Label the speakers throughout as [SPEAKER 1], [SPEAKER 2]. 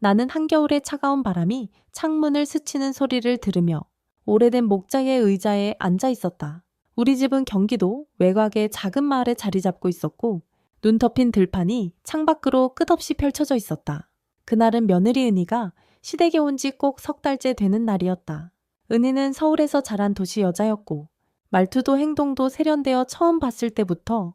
[SPEAKER 1] 나는 한겨울의 차가운 바람이 창문을 스치는 소리를 들으며 오래된 목자의 의자에 앉아 있었다. 우리 집은 경기도 외곽의 작은 마을에 자리 잡고 있었고 눈 덮인 들판이 창밖으로 끝없이 펼쳐져 있었다. 그날은 며느리 은희가 시댁에 온 지 꼭 석 달째 되는 날이었다. 은희는 서울에서 자란 도시 여자였고 말투도 행동도 세련되어 처음 봤을 때부터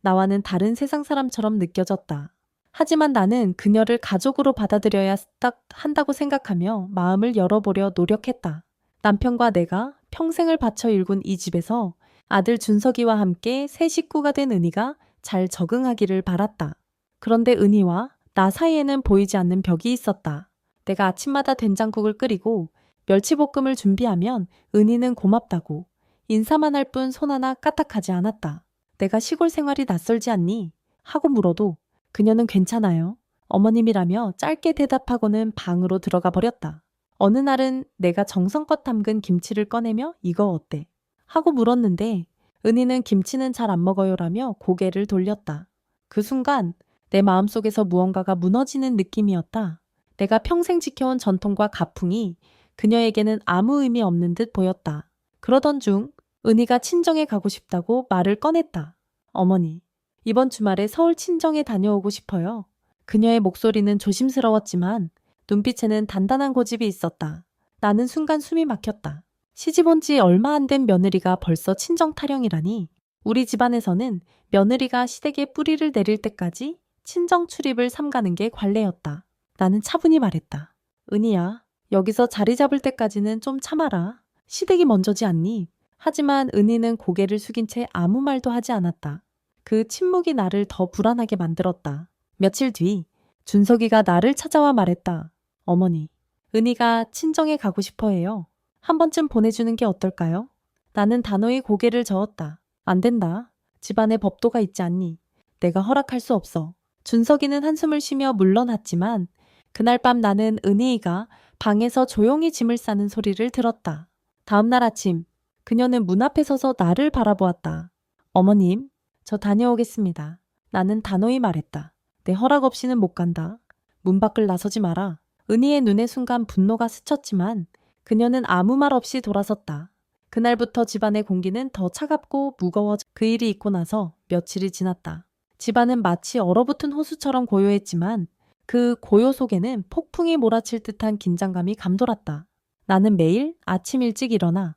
[SPEAKER 1] 나와는 다른 세상 사람처럼 느껴졌다. 하지만 나는 그녀를 가족으로 받아들여야 딱 한다고 생각하며 마음을 열어보려 노력했다. 남편과 내가 평생을 바쳐 일군 이 집에서 아들 준석이와 함께 새 식구가 된 은희가 잘 적응하기를 바랐다. 그런데 은희와 나 사이에는 보이지 않는 벽이 있었다. 내가 아침마다 된장국을 끓이고 멸치볶음을 준비하면 은희는 고맙다고 인사만 할 뿐 손 하나 까딱하지 않았다. 내가 시골 생활이 낯설지 않니? 하고 물어도 그녀는 괜찮아요. 어머님이라며 짧게 대답하고는 방으로 들어가 버렸다. 어느 날은 내가 정성껏 담근 김치를 꺼내며 이거 어때? 하고 물었는데 은희는 김치는 잘 안 먹어요라며 고개를 돌렸다. 그 순간 내 마음속에서 무언가가 무너지는 느낌이었다. 내가 평생 지켜온 전통과 가풍이 그녀에게는 아무 의미 없는 듯 보였다. 그러던 중 은희가 친정에 가고 싶다고 말을 꺼냈다. 어머니, 이번 주말에 서울 친정에 다녀오고 싶어요. 그녀의 목소리는 조심스러웠지만 눈빛에는 단단한 고집이 있었다. 나는 순간 숨이 막혔다. 시집 온 지 얼마 안 된 며느리가 벌써 친정 타령이라니. 우리 집안에서는 며느리가 시댁에 뿌리를 내릴 때까지 친정 출입을 삼가는 게 관례였다. 나는 차분히 말했다. 은희야, 여기서 자리 잡을 때까지는 좀 참아라. 시댁이 먼저지 않니? 하지만 은희는 고개를 숙인 채 아무 말도 하지 않았다. 그 침묵이 나를 더 불안하게 만들었다. 며칠 뒤 준석이가 나를 찾아와 말했다. 어머니, 은희가 친정에 가고 싶어 해요. 한 번쯤 보내주는 게 어떨까요? 나는 단호히 고개를 저었다. 안 된다. 집안에 법도가 있지 않니? 내가 허락할 수 없어. 준석이는 한숨을 쉬며 물러났지만 그날 밤 나는 은희가 방에서 조용히 짐을 싸는 소리를 들었다. 다음 날 아침 그녀는 문 앞에 서서 나를 바라보았다. 어머님, 저 다녀오겠습니다. 나는 단호히 말했다. 내 허락 없이는 못 간다. 문 밖을 나서지 마라. 은희의 눈에 순간 분노가 스쳤지만 그녀는 아무 말 없이 돌아섰다. 그날부터 집안의 공기는 더 차갑고 무거워져 그 일이 있고 나서 며칠이 지났다. 집안은 마치 얼어붙은 호수처럼 고요했지만 그 고요 속에는 폭풍이 몰아칠 듯한 긴장감이 감돌았다. 나는 매일 아침 일찍 일어나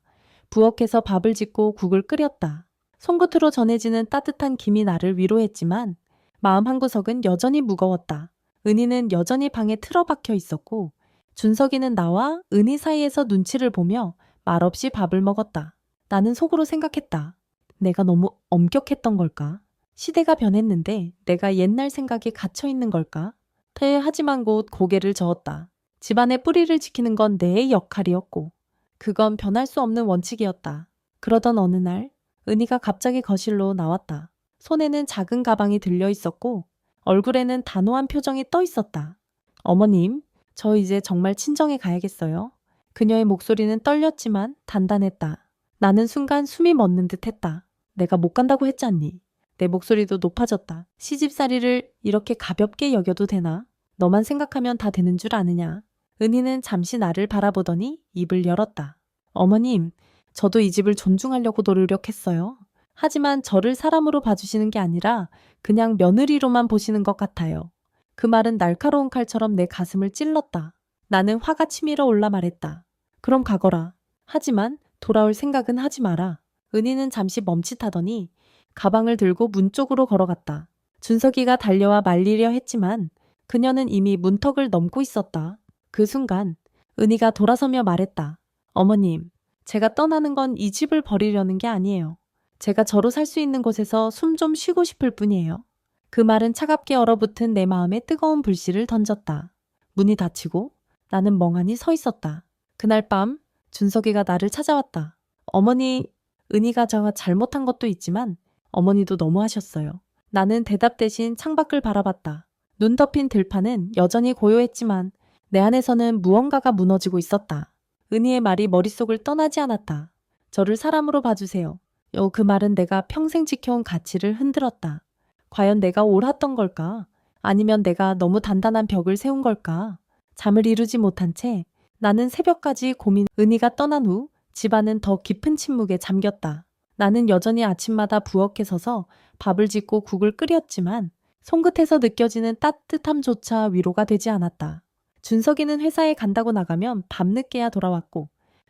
[SPEAKER 1] 부엌에서 밥을 짓고 국을 끓였다. 손끝으로 전해지는 따뜻한 김이 나를 위로했지만 마음 한구석은 여전히 무거웠다. 은희는 여전히 방에 틀어박혀 있었고 준석이는 나와 은희 사이에서 눈치를 보며 말없이 밥을 먹었다. 나는 속으로 생각했다. 내가 너무 엄격했던 걸까? 시대가 변했는데 내가 옛날 생각에 갇혀 있는 걸까? 퇴하지만 곧 고개를 저었다. 집안의 뿌리를 지키는 건 내 역할이었고 그건 변할 수 없는 원칙이었다. 그러던 어느 날 은희가 갑자기 거실로 나왔다. 손에는 작은 가방이 들려 있었고 얼굴에는 단호한 표정이 떠 있었다. 어머님, 저 이제 정말 친정에 가야겠어요. 그녀의 목소리는 떨렸지만 단단했다. 나는 순간 숨이 멎는 듯 했다. 내가 못 간다고 했잖니. 내 목소리도 높아졌다. 시집살이를 이렇게 가볍게 여겨도 되나? 너만 생각하면 다 되는 줄 아느냐. 은희는 잠시 나를 바라보더니 입을 열었다. 어머님, 저도 이 집을 존중하려고 노력했어요. 하지만 저를 사람으로 봐주시는 게 아니라 그냥 며느리로만 보시는 것 같아요. 그 말은 날카로운 칼처럼 내 가슴을 찔렀다. 나는 화가 치밀어 올라 말했다. 그럼 가거라. 하지만 돌아올 생각은 하지 마라. 은희는 잠시 멈칫하더니 가방을 들고 문 쪽으로 걸어갔다. 준석이가 달려와 말리려 했지만 그녀는 이미 문턱을 넘고 있었다. 그 순간 은희가 돌아서며 말했다. 어머님, 제가 떠나는 건 이 집을 버리려는 게 아니에요. 제가 저로 살 수 있는 곳에서 숨 좀 쉬고 싶을 뿐이에요. 그 말은 차갑게 얼어붙은 내 마음에 뜨거운 불씨를 던졌다. 문이 닫히고 나는 멍하니 서 있었다. 그날 밤 준석이가 나를 찾아왔다. 어머니, 은희가 저가 잘못한 것도 있지만 어머니도 너무하셨어요. 나는 대답 대신 창밖을 바라봤다. 눈 덮인 들판은 여전히 고요했지만 내 안에서는 무언가가 무너지고 있었다. 은희의 말이 머릿속을 떠나지 않았다. 저를 사람으로 봐주세요. 요, 그 말은 내가 평생 지켜온 가치를 흔들었다. 과연 내가 옳았던 걸까? 아니면 내가 너무 단단한 벽을 세운 걸까? 잠을 이루지 못한 채 나는 새벽까지 고민 은희가 떠난 후 집안은 더 깊은 침묵에 잠겼다. 나는 여전히 아침마다 부엌에 서서 밥을 짓고 국을 끓였지만 손끝에서 느껴지는 따뜻함조차 위로가 되지 않았다. 준석이는 회사에 간다고 나가면 밤늦게야 돌아왔고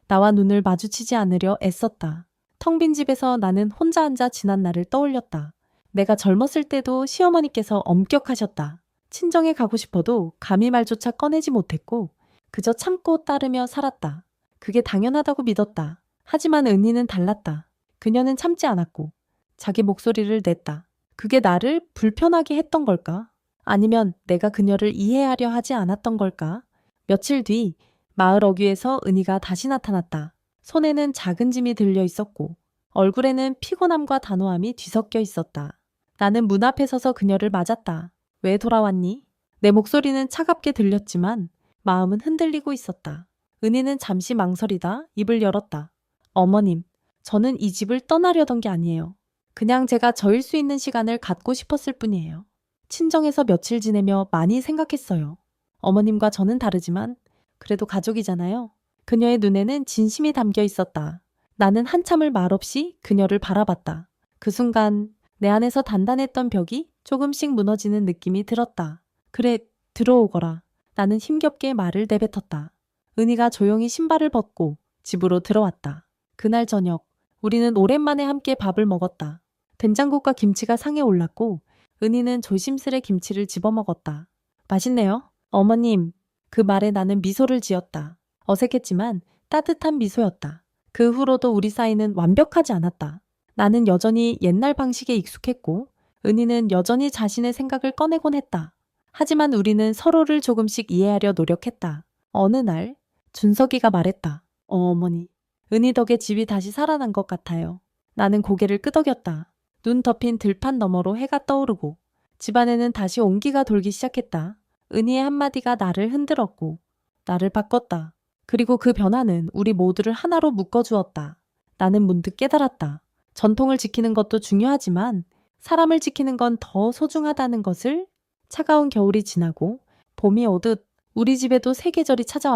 [SPEAKER 1] 나와 눈을 마주치지 않으려 애썼다. 텅 빈 집에서 나는 혼자 앉아 지난 날을 떠올렸다. 내가 젊었을 때도 시어머니께서 엄격하셨다. 친정에 가고 싶어도 감히 말조차 꺼내지 못했고 그저 참고 따르며 살았다. 그게 당연하다고 믿었다. 하지만 은희는 달랐다. 그녀는 참지 않았고 자기 목소리를 냈다. 그게 나를 불편하게 했던 걸까? 아니면 내가 그녀를 이해하려 하지 않았던 걸까? 며칠 뒤 마을 어귀에서 은희가 다시 나타났다. 손에는 작은 짐이 들려 있었고 얼굴에는 피곤함과 단호함이 뒤섞여 있었다. 나는 문 앞에 서서 그녀를 맞았다. 왜 돌아왔니? 내 목소리는 차갑게 들렸지만 마음은 흔들리고 있었다. 은희는 잠시 망설이다 입을 열었다. 어머님, 저는 이 집을 떠나려던 게 아니에요. 그냥 제가 저일 수 있는 시간을 갖고 싶었을 뿐이에요. 친정에서 며칠 지내며 많이 생각했어요. 어머님과 저는 다르지만 그래도 가족이잖아요. 그녀의 눈에는 진심이 담겨 있었다. 나는 한참을 말없이 그녀를 바라봤다. 그 순간 내 안에서 단단했던 벽이 조금씩 무너지는 느낌이 들었다. 그래, 들어오거라. 나는 힘겹게 말을 내뱉었다. 은희가 조용히 신발을 벗고 집으로 들어왔다. 그날 저녁, 우리는 오랜만에 함께 밥을 먹었다. 된장국과 김치가 상에 올랐고, 은희는 조심스레 김치를 집어먹었다. 맛있네요. 어머님, 그 말에 나는 미소를 지었다. 어색했지만 따뜻한 미소였다. 그 후로도 우리 사이는 완벽하지 않았다. 나는 여전히 옛날 방식에 익숙했고, 은희는 여전히 자신의 생각을 꺼내곤 했다. 하지만 우리는 서로를 조금씩 이해하려 노력했다. 어느 날, 준석이가 말했다. 어, 어머니. 은희 덕에 집이 다시 살아난 것 같아요. 나는 고개를 끄덕였다. 눈 덮인 들판 너머로 해가 떠오르고, 집안에는 다시 온기가 돌기 시작했다. 은희의 한마디가 나를 흔들었고, 나를 바꿨다. 그리고 그 변화는 우리 모두를 하나로 묶어주었다. 나는 문득 깨달았다. 전통을 지키는 것도 중요하지만 사람을 지키는 건 더 소중하다는 것을 차가운 겨울이 지나고 봄이 오듯 우리 집에도 새 계절이 찾아왔다.